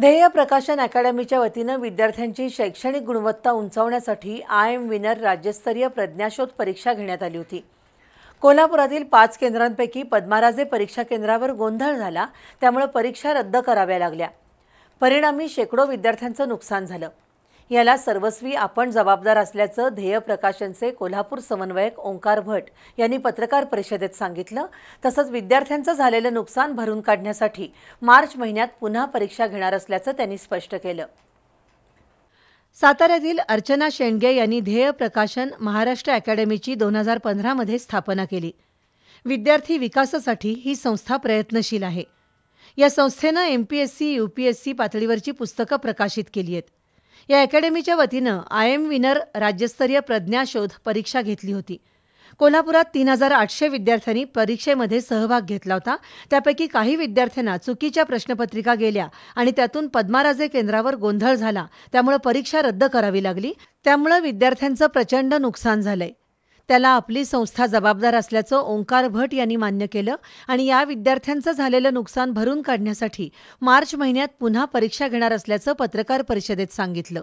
ध्येय प्रकाशन अकॅडमीच्या वतीनं विद्यार्थ्यांची शैक्षणिक गुणवत्ता उंचावण्यासाठी आय एम विनर राज्यस्तरीय प्रज्ञाशोध परीक्षा घेण्यात आली होती. कोल्हापुरातील पाच केंद्रांपैकी पद्माराजे परीक्षा केंद्रावर गोंधळ झाला त्यामुळे परीक्षा रद्द कराव्या लागल्या. परिणामी शेकडो विद्यार्थ्यांचं नुकसान झालं. याला सर्वस्वी आपण जबाबदार असल्याचं ध्येय प्रकाशनचे कोल्हापूर समन्वयक ओंकार भट यांनी पत्रकार परिषदेत सांगितलं. तसंच विद्यार्थ्यांचं झालेलं नुकसान भरून काढण्यासाठी मार्च महिन्यात पुन्हा परीक्षा घेणार असल्याचं त्यांनी स्पष्ट केलं. साताऱ्यातील अर्चना शेंडगे यांनी ध्येय प्रकाशन महाराष्ट्र अकॅडमीची दोन हजार पंधरामध्ये स्थापना केली. विद्यार्थी विकासासाठी ही संस्था प्रयत्नशील आहे. या संस्थेनं M P S C U P S C पातळीवरची पुस्तकं प्रकाशित केली आहेत. या अकॅडमीच्या वतीनं आय एम विनर राज्यस्तरीय प्रज्ञाशोध परीक्षा घेतली होती. कोल्हापुरात तीन हजार आठशे विद्यार्थ्यांनी परीक्षेमध्ये सहभाग घेतला होता. त्यापैकी काही विद्यार्थ्यांना चुकीच्या प्रश्नपत्रिका गेल्या आणि त्यातून पद्माराजे केंद्रावर गोंधळ झाला. त्यामुळे परीक्षा रद्द करावी लागली. त्यामुळे विद्यार्थ्यांचं प्रचंड नुकसान झालंय. त्याला आपली संस्था जबाबदार असल्याचं ओंकार भट यांनी मान्य केलं आणि या विद्यार्थ्यांचं झालेलं नुकसान भरून काढण्यासाठी मार्च महिन्यात पुन्हा परीक्षा घेणार असल्याचं पत्रकार परिषदेत सांगितलं.